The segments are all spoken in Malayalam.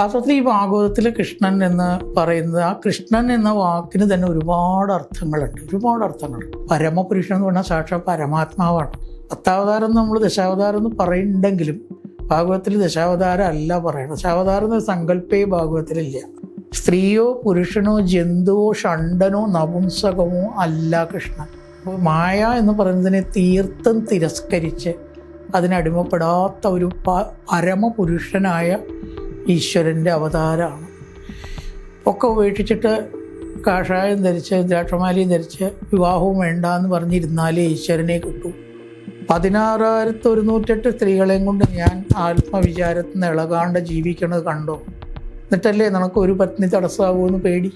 വാസ്തവത്തിൽ ഈ ഭാഗവതത്തിൽ കൃഷ്ണൻ എന്ന് പറയുന്നത് ആ കൃഷ്ണൻ എന്ന വാക്കിന് തന്നെ ഒരുപാട് അർത്ഥങ്ങളുണ്ട്. ഒരുപാട് അർത്ഥങ്ങളുണ്ട്. പരമപുരുഷൻ എന്ന് പറഞ്ഞാൽ സാക്ഷാത് പരമാത്മാവാണ്. പത്താവതാരം നമ്മൾ ദശാവതാരം എന്ന് പറയുന്നുണ്ടെങ്കിലും ഭാഗവത്തിൽ ദശാവതാരം അല്ല പറയുന്നത് ദശാവതാരം എന്ന സങ്കല്പേ ഭാഗവത്തിലില്ല സ്ത്രീയോ പുരുഷനോ ജന്തുവോ ഷണ്ടനോ നപുംസകമോ അല്ല കൃഷ്ണൻ. മായ എന്ന് പറയുന്നതിനെ തീർത്തും തിരസ്കരിച്ച് അതിനടിമപ്പെടാത്ത ഒരു പരമപുരുഷനായ ഈശ്വരന്റെ അവതാരമാണ്. ഒക്കെ ഉപേക്ഷിച്ചിട്ട് കാഷായം ധരിച്ച് ദ്രാക്ഷമാലയും ധരിച്ച് വിവാഹവും വേണ്ട എന്ന് പറഞ്ഞിരുന്നാലേ ഈശ്വരനെ കിട്ടൂ. പതിനാറായിരത്തി ഒരുന്നൂറ്റെട്ട് സ്ത്രീകളെയും കൊണ്ട് ഞാൻ ആത്മവിചാരത്തിൽ നിന്ന് ഇളകാണ്ട് ജീവിക്കണത് കണ്ടോ? എന്നിട്ടല്ലേ നമുക്ക് ഒരു പത്നി തടസ്സമാകുമെന്ന് പേടി?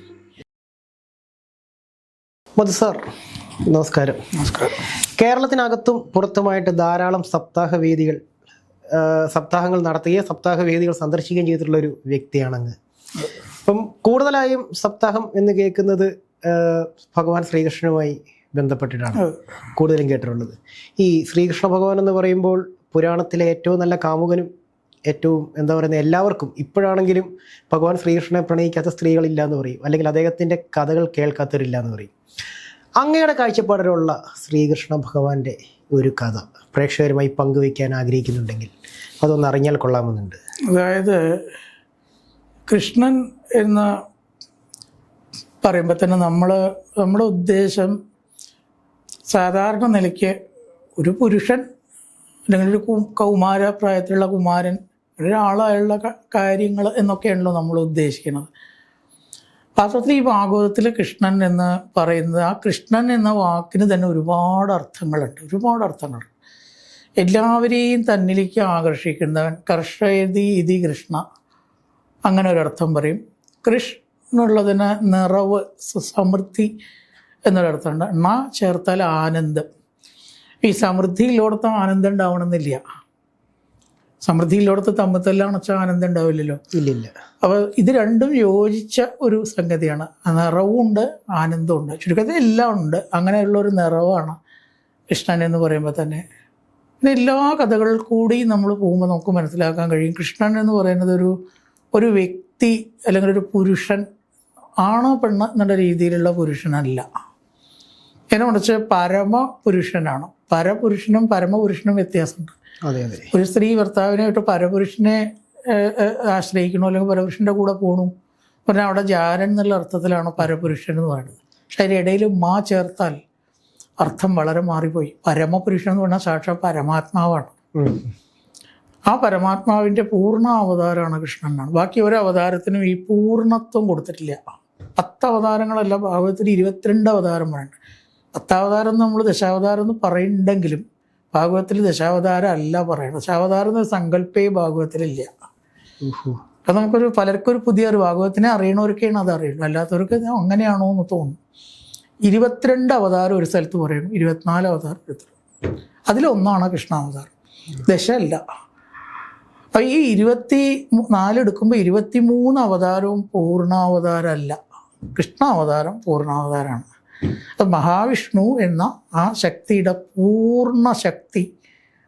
മതി സാർ നമസ്കാരം. നമസ്കാരം. കേരളത്തിനകത്തും പുറത്തുമായിട്ട് ധാരാളം സപ്താഹ വേദികൾ സപ്താഹങ്ങൾ നടത്തുകയും സപ്താഹ വേദികൾ സന്ദർശിക്കുകയും ചെയ്തിട്ടുള്ള ഒരു വ്യക്തിയാണ് അങ്ങ് അപ്പം കൂടുതലായും സപ്താഹം എന്ന് കേൾക്കുന്നത് ഭഗവാൻ ശ്രീകൃഷ്ണനുമായി ബന്ധപ്പെട്ടിട്ടാണ് കൂടുതലും കേട്ടിട്ടുള്ളത്. ഈ ശ്രീകൃഷ്ണ ഭഗവാൻ എന്ന് പറയുമ്പോൾ പുരാണത്തിലെ ഏറ്റവും നല്ല കാമുകനും ഏറ്റവും എന്താ പറയുന്നത് എല്ലാവർക്കും ഇപ്പോഴാണെങ്കിലും ഭഗവാൻ ശ്രീകൃഷ്ണനെ പ്രണയിക്കാത്ത സ്ത്രീകളില്ല എന്ന് പറയും. അല്ലെങ്കിൽ അദ്ദേഹത്തിന്റെ കഥകൾ കേൾക്കാത്തവരില്ല എന്ന് പറയും. അങ്ങയുടെ കാഴ്ചപ്പാടിലുള്ള ശ്രീകൃഷ്ണ ഭഗവാന്റെ ഒരു കഥ പ്രേക്ഷകരുമായി പങ്കുവയ്ക്കാൻ ആഗ്രഹിക്കുന്നുണ്ടെങ്കിൽ അതൊന്ന് അറിഞ്ഞാൽ കൊള്ളാമെന്നുണ്ട്. അതായത് കൃഷ്ണൻ എന്ന് പറയുമ്പോൾ തന്നെ നമ്മൾ നമ്മുടെ ഉദ്ദേശം സാധാരണ നിലയ്ക്ക് ഒരു പുരുഷൻ അല്ലെങ്കിൽ ഒരു കൗമാര പ്രായത്തിലുള്ള കുമാരൻ ഒരാളായുള്ള കാര്യങ്ങൾ എന്നൊക്കെയാണല്ലോ നമ്മൾ ഉദ്ദേശിക്കുന്നത്. വാസ്തവത്തിൽ ഈ ഭാഗവതത്തിൽ കൃഷ്ണൻ എന്ന് പറയുന്നത് ആ കൃഷ്ണൻ എന്ന വാക്കിന് തന്നെ ഒരുപാട് അർത്ഥങ്ങളുണ്ട്. ഒരുപാട് അർത്ഥങ്ങളുണ്ട്. എല്ലാവരെയും തന്നിലേക്ക് ആകർഷിക്കുന്നവൻ കർഷയതി ഇതി കൃഷ്ണ. അങ്ങനെ ഒരർത്ഥം പറയും. കൃഷ് എന്നുള്ളതിന് നിറവ് സമൃദ്ധി എന്നൊരർത്ഥമുണ്ട്. ണ ചേർത്താൽ ആനന്ദം. ഈ സമൃദ്ധിയിലോടത്ത് ആനന്ദം ഉണ്ടാവണമെന്നില്ല. സമൃദ്ധിയിലോടത്ത് തമ്മിൽ അണച്ചാൽ ആനന്ദം ഉണ്ടാവില്ലല്ലോ. ഇല്ലില്ല. അപ്പോൾ ഇത് രണ്ടും യോജിച്ച ഒരു സംഗതിയാണ്. നിറവുണ്ട് ആനന്ദമുണ്ട് ചുരുക്കത്തിൽ എല്ലാം ഉണ്ട്. അങ്ങനെയുള്ള ഒരു നിറവാണ് കൃഷ്ണൻ എന്ന് പറയുമ്പോൾ തന്നെ. പിന്നെ എല്ലാ കഥകളിൽ കൂടി നമ്മൾ പോകുമ്പോൾ നമുക്ക് മനസ്സിലാക്കാൻ കഴിയും. കൃഷ്ണൻ എന്ന് പറയുന്നത് ഒരു ഒരു വ്യക്തി അല്ലെങ്കിൽ ഒരു പുരുഷൻ ആണോ പെണ്ണ് എന്നുള്ള രീതിയിലുള്ള പുരുഷനല്ല. എന്നെ മറിച്ച് പരമ പുരുഷനാണ്. പരപുരുഷനും പരമപുരുഷനും വ്യത്യാസമുണ്ട്. ഒരു സ്ത്രീ ഭർത്താവിനായിട്ട് പരപുരുഷനെ ആശ്രയിക്കണോ അല്ലെങ്കിൽ പരപുരുഷന്റെ കൂടെ പോകണു പറഞ്ഞാൽ അവിടെ ജാരൻ എന്നുള്ള അർത്ഥത്തിലാണ് പരപുരുഷൻ എന്ന് പറയുന്നത്. പക്ഷെ അതിനിടയിൽ മാ ചേർത്താൽ അർത്ഥം വളരെ മാറിപ്പോയി. പരമപുരുഷൻ എന്ന് പറഞ്ഞാൽ സാക്ഷാത് പരമാത്മാവാണ്. ആ പരമാത്മാവിന്റെ പൂർണ അവതാരമാണ് കൃഷ്ണൻ എന്നാണ്. ബാക്കി ഒരു അവതാരത്തിനും ഈ പൂർണത്വം കൊടുത്തിട്ടില്ല. പത്ത് അവതാരങ്ങളല്ല ഭാഗവത്തിൽ ഇരുപത്തിരണ്ട് അവതാരം പറയുന്നുണ്ട്. പത്താവതാരം നമ്മൾ ദശാവതാരം എന്ന് പറയുന്നുണ്ടെങ്കിലും ഭാഗവത്തിൽ ദശാവതാരം അല്ല പറയുന്നത് ദശാവതാരം എന്ന സങ്കല്പേ ഭാഗവത്തിലില്ല ഉഹു. അപ്പം നമുക്കൊരു പലർക്കും ഒരു പുതിയ ഒരു ഭാഗവത്തിനെ അറിയണവർക്കാണ് അത് അറിയുള്ളൂ. അല്ലാത്തവർക്ക് അങ്ങനെയാണോ എന്ന് തോന്നും. ഇരുപത്തിരണ്ട് അവതാരം ഒരു സ്ഥലത്ത് പറയുന്നു ഇരുപത്തിനാല് അവതാരം എടുത്തു അതിലൊന്നാണ് കൃഷ്ണാവതാരം. ദശ അല്ല. അപ്പം ഈ ഇരുപത്തി നാല് എടുക്കുമ്പോൾ ഇരുപത്തി മൂന്ന് അവതാരവും പൂർണാവതാരമല്ല. കൃഷ്ണാവതാരം പൂർണാവതാരമാണ്. അത് മഹാവിഷ്ണു എന്ന ആ ശക്തിയുടെ പൂർണ ശക്തി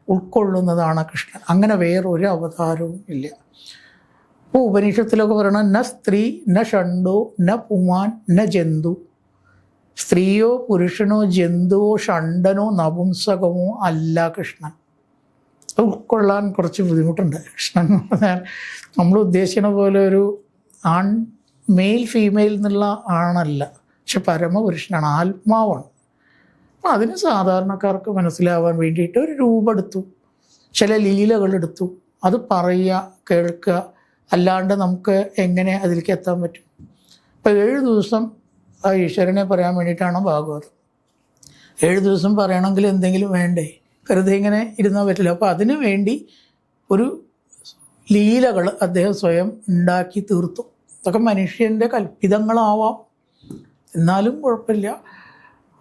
ഉൾക്കൊള്ളുന്നതാണ് കൃഷ്ണൻ. അങ്ങനെ വേറൊരു അവതാരവും ഇല്ല. ഇപ്പോൾ ഉപനിഷത്തിലൊക്കെ പറയണം ന സ്ത്രീ ന ഷണ്ടോ ന പുമാൻ ന ജന്തു. സ്ത്രീയോ പുരുഷനോ ജന്തുവോ ഷണ്ടനോ നപുംസകമോ അല്ല കൃഷ്ണൻ. ഉൾക്കൊള്ളാൻ കുറച്ച് ബുദ്ധിമുട്ടുണ്ട് കൃഷ്ണൻ എന്ന് പറഞ്ഞാൽ. നമ്മൾ ഉദ്ദേശിക്കുന്ന പോലെ ഒരു ആൺ മെയിൽ ഫീമെയിൽ എന്നുള്ള ആണല്ല. പക്ഷെ പരമപുരുഷനാണ് ആത്മാവാണ്. അപ്പം അതിന് സാധാരണക്കാർക്ക് മനസ്സിലാവാൻ വേണ്ടിയിട്ട് ഒരു രൂപം എടുത്തു. ചില ലീലകൾ എടുത്തു. അത് പറയുക കേൾക്കുക അല്ലാണ്ട് നമുക്ക് എങ്ങനെ അതിലേക്ക് എത്താൻ പറ്റും? അപ്പോൾ ഏഴ് ദിവസം ആ ഈശ്വരനെ പറയാൻ വേണ്ടിയിട്ടാണ് ഭാഗവതം? ഏഴ് ദിവസം പറയണമെങ്കിൽ എന്തെങ്കിലും വേണ്ടേ? വെറുതെ ഇങ്ങനെ ഇരുന്നാൽ പറ്റില്ല. അപ്പോൾ അതിനു വേണ്ടി ഒരു ലീലകൾ അദ്ദേഹം സ്വയം ഉണ്ടാക്കി തീർത്തു. അതൊക്കെ മനുഷ്യന്റെ കൽപ്പിതങ്ങളാവാം എന്നാലും കുഴപ്പമില്ല.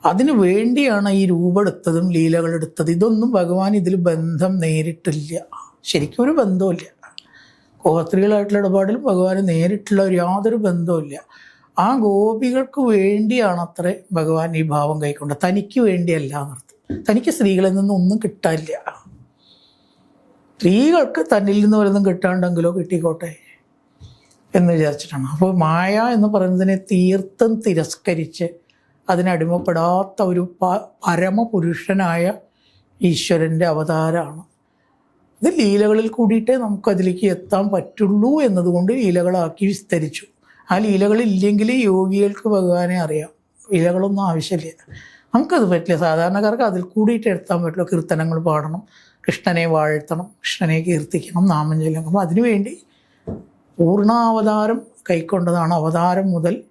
അതിനു വേണ്ടിയാണ് ഈ രൂപമെടുത്തതും ലീലകൾ എടുത്തത് ഇതൊന്നും ഭഗവാൻ ഇതിൽ ബന്ധം നേരിട്ടില്ല. ശരിക്കും ഒരു ബന്ധമില്ല ഗോസ്ത്രീകളായിട്ടുള്ള ഇടപാടിൽ ഭഗവാന് നേരിട്ടുള്ള യാതൊരു ബന്ധവുമില്ല. ആ ഗോപികൾക്ക് വേണ്ടിയാണ് അത്ര ഭഗവാൻ ഈ ഭാവം കൈക്കൊണ്ടത്. തനിക്ക് വേണ്ടിയല്ല എന്നർത്ഥം. തനിക്ക് സ്ത്രീകളിൽ നിന്നും ഒന്നും കിട്ടാനില്ല. സ്ത്രീകൾക്ക് തന്നിൽ നിന്ന് വല്ലതും കിട്ടാണ്ടെങ്കിലോ കിട്ടിക്കോട്ടെ? എന്ന് വിചാരിച്ചിട്ടാണ്. അപ്പോൾ മായ എന്ന് പറയുന്നതിനെ തീർത്തും തിരസ്കരിച്ച് അതിനടിമപ്പെടാത്ത ഒരു പ പരമപുരുഷനായ ഈശ്വരന്റെ അവതാരമാണ്. ഇത് ലീലകളിൽ കൂടിയിട്ടേ നമുക്കതിലേക്ക് എത്താൻ പറ്റുള്ളൂ എന്നതുകൊണ്ട് ലീലകളാക്കി വിസ്തരിച്ചു. ആ ലീലകളില്ലെങ്കിൽ യോഗികൾക്ക് ഭഗവാനെ അറിയാം. ലീലകളൊന്നും ആവശ്യമില്ല. നമുക്കത് പറ്റില്ല. സാധാരണക്കാർക്ക് അതിൽ കൂടിയിട്ട് എത്താൻ പറ്റില്ല. കീർത്തനങ്ങൾ പാടണം കൃഷ്ണനെ വാഴ്ത്തണം കൃഷ്ണനെ കീർത്തിക്കണം നാമം ചൊല്ലണം അപ്പോൾ അതിനുവേണ്ടി പൂർണാവതാരം കൈക്കൊണ്ടതാണ് അവതാരം മുതൽ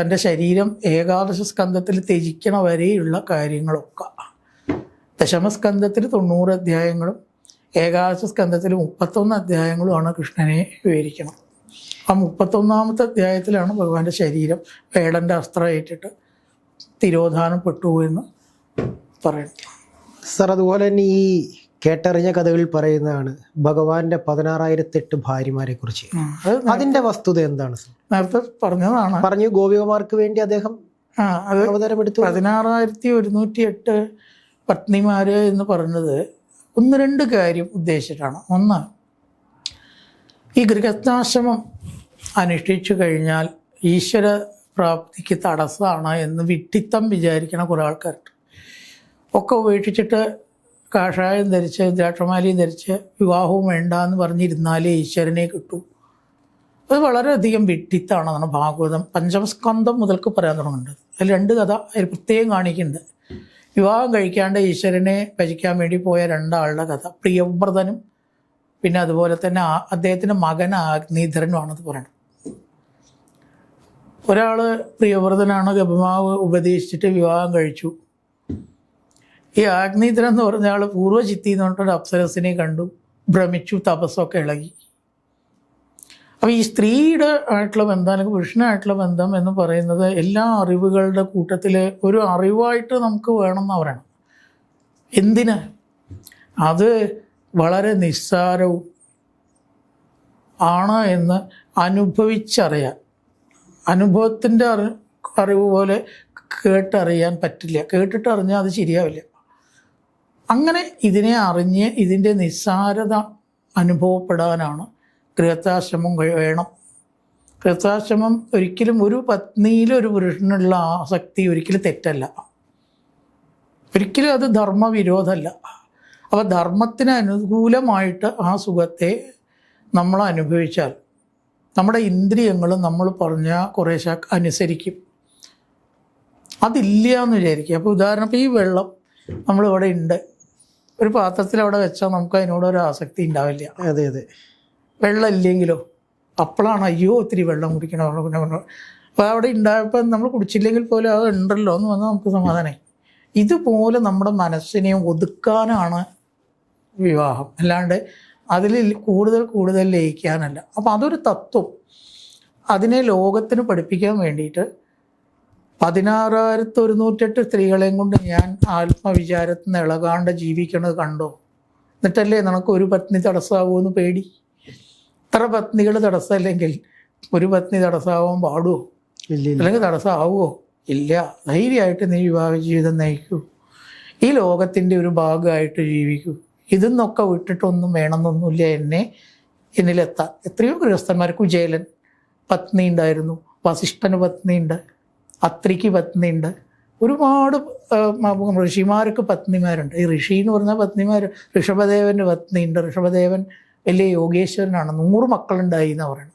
തന്റെ ശരീരം ഏകാദശ സ്കന്ധത്തിൽ ത്യജിക്കണ വരെയുള്ള കാര്യങ്ങളൊക്കെ. ദശമസ്കന്ധത്തിൽ തൊണ്ണൂറ് അധ്യായങ്ങളും ഏകാദശ സ്കന്ധത്തിൽ മുപ്പത്തൊന്ന് അധ്യായങ്ങളുമാണ് കൃഷ്ണനെ വിവരിക്കുന്നത്. ആ മുപ്പത്തൊന്നാമത്തെ അധ്യായത്തിലാണ് ഭഗവാന്റെ ശരീരം വേടന്റെ അസ്ത്രം ഏറ്റിട്ട് തിരോധാനപ്പെട്ടു എന്ന് പറയുന്നത്. സർ അതുപോലെ തന്നെ ഈ കേട്ടറിഞ്ഞ കഥകളിൽ പറയുന്നതാണ് ഭഗവാന്റെ പതിനാറായിരത്തെട്ട് ഭാര്യമാരെ കുറിച്ച് ഉം. അതിന്റെ വസ്തുത എന്താണ് നേരത്തെ പറഞ്ഞതാണ്. പറഞ്ഞു ഗോപികമാർക്ക് വേണ്ടി അദ്ദേഹം അവതാരമെടുത്തു പതിനാറായിരത്തി ഒരുന്നൂറ്റി എട്ട് പത്നിമാര് എന്ന് പറഞ്ഞത് ഒന്ന് രണ്ട് കാര്യം ഉദ്ദേശിച്ചിട്ടാണ്. ഒന്ന് ഈ ഗൃഹസ്ഥാശ്രമം അനുഷ്ഠിച്ചു കഴിഞ്ഞാൽ ഈശ്വര പ്രാപ്തിക്ക് തടസ്സമാണ് എന്ന് വിട്ടിത്തം വിചാരിക്കണ കുറേ ആൾക്കാരുണ്ട്. ഒക്കെ ഉപേക്ഷിച്ചിട്ട് കാഷായം ധരിച്ച് ദ്രാക്ഷമാലയും ധരിച്ച് വിവാഹവും വേണ്ട എന്ന് പറഞ്ഞിരുന്നാലേ ഈശ്വരനെ കിട്ടൂ. അത് വളരെയധികം വിഡ്ഢിത്താണെന്നാണ് ഭാഗവതം. പഞ്ചമസ്കന്ധം മുതൽക്ക് പറയാൻ തുടങ്ങുന്നുണ്ട്. അതിൽ രണ്ട് കഥ അതിൽ പ്രത്യേകം കാണിക്കുന്നുണ്ട്. വിവാഹം കഴിക്കാണ്ട് ഈശ്വരനെ ഭജിക്കാൻ വേണ്ടി പോയ രണ്ടാളുടെ കഥ. പ്രിയവ്രതനും പിന്നെ അതുപോലെ തന്നെ അദ്ദേഹത്തിന്റെ മകൻ അഗ്നിധരനുമാണെന്ന് പറയുന്നത് ഒരാൾ പ്രിയവ്രതനാണ് ഗപമാവ് ഉപദേശിച്ചിട്ട് വിവാഹം കഴിച്ചു. ഈ ആഗ്നീന്ദ്രൻ എന്ന് പറഞ്ഞ ആൾ പൂർവചിത്തി എന്ന് പറഞ്ഞിട്ടൊരു അപ്സരസിനെ കണ്ടു ഭ്രമിച്ചു തപസ്സൊക്കെ ഇളകി. അപ്പോൾ ഈ സ്ത്രീയുടെ ആയിട്ടുള്ള ബന്ധം അല്ലെങ്കിൽ പുരുഷനായിട്ടുള്ള ബന്ധം എന്ന് പറയുന്നത് എല്ലാ അറിവുകളുടെ കൂട്ടത്തിൽ ഒരു അറിവായിട്ട് നമുക്ക് വേണമെന്ന് പറയണം. എന്തിന്? അത് വളരെ നിസ്സാരവും ആണ് എന്ന് അനുഭവിച്ചറിയാൻ. അനുഭവത്തിന്റെ അറി അറിവ് പോലെ കേട്ടറിയാൻ പറ്റില്ല. കേട്ടിട്ട് അറിഞ്ഞാൽ അത് ശരിയാവില്ല. അങ്ങനെ ഇതിനെ അറിഞ്ഞ് ഇതിന്റെ നിസ്സാരത അനുഭവപ്പെടാനാണ് ഗൃഹത്താശ്രമം വേണം. ഗൃഹത്താശ്രമം ഒരിക്കലും ഒരു പത്നിയിലൊരു പുരുഷനുള്ള ആസക്തി ഒരിക്കലും തെറ്റല്ല. ഒരിക്കലും അത് ധർമ്മവിരോധമല്ല. അപ്പോൾ ധർമ്മത്തിന് അനുകൂലമായിട്ട് ആ സുഖത്തെ നമ്മൾ അനുഭവിച്ചാൽ നമ്മുടെ ഇന്ദ്രിയങ്ങൾ നമ്മൾ പറഞ്ഞ കുറേശ്ശെ അനുസരിക്കും. അതില്ല എന്ന് വിചാരിക്കുക. അപ്പോൾ ഉദാഹരണം ഇപ്പോൾ ഈ വെള്ളം നമ്മളിവിടെ ഉണ്ട്. ഒരു പാത്രത്തിൽ അവിടെ വെച്ചാൽ നമുക്ക് അതിനോട് ഒരു ആസക്തി ഉണ്ടാവില്ല. അതെ അതെ. വെള്ളം ഇല്ലെങ്കിലോ അപ്പോഴാണ് അയ്യോ ഒത്തിരി വെള്ളം കുടിക്കണം. പിന്നെ അപ്പോൾ അവിടെ ഉണ്ടായപ്പോൾ നമ്മൾ കുടിച്ചില്ലെങ്കിൽ പോലും അത് ഉണ്ടല്ലോ എന്ന് പറഞ്ഞാൽ നമുക്ക് സമാധാനമായി ഇതുപോലെ നമ്മുടെ മനസ്സിനെ ഒതുക്കാനാണ് വിവാഹം. അല്ലാണ്ട് അതിൽ കൂടുതൽ കൂടുതൽ ലയിക്കാനല്ല. അപ്പം അതൊരു തത്വം. അതിനെ ലോകത്തിന് പഠിപ്പിക്കാൻ വേണ്ടിയിട്ട് പതിനാറായിരത്തി ഒരുന്നൂറ്റെട്ട് സ്ത്രീകളെയും കൊണ്ട് ഞാൻ ആത്മവിചാരത്തിൽ നിന്ന് ഇളകാണ്ട് ജീവിക്കണത് കണ്ടോ? എന്നിട്ടല്ലേ നമുക്ക് ഒരു പത്നി തടസ്സമാകുമെന്ന് പേടി? ഇത്ര പത്നികൾ തടസ്സമല്ലെങ്കിൽ ഒരു പത്നി തടസ്സമാവാൻ പാടുമോ അല്ലെങ്കിൽ തടസ്സമാവുമോ ഇല്ല. ധൈര്യമായിട്ട് നീ വിവാഹ ജീവിതം നയിക്കൂ. ഈ ലോകത്തിന്റെ ഒരു ഭാഗമായിട്ട് ജീവിക്കൂ. ഇതെന്നൊക്കെ വിട്ടിട്ടൊന്നും വേണമെന്നൊന്നുമില്ല എന്നെ എന്നിലെത്താൻ. എത്രയോ ഗൃഹസ്ഥന്മാർ കുചേലൻ പത്നി ഉണ്ടായിരുന്നു. വസിഷ്ഠന് പത്നിയുണ്ട് അത്രിക്ക് പത്നിയുണ്ട്. ഒരുപാട് ഋഷിമാർക്ക് പത്നിമാരുണ്ട്. ഈ ഋഷി എന്ന് പറഞ്ഞ പത്നിമാർ ഋഷഭദേവന്റെ പത്നിയുണ്ട്. ഋഷഭദേവൻ വലിയ യോഗേശ്വരനാണ്. നൂറ് മക്കളുണ്ടായി എന്ന് പറയുന്നത്.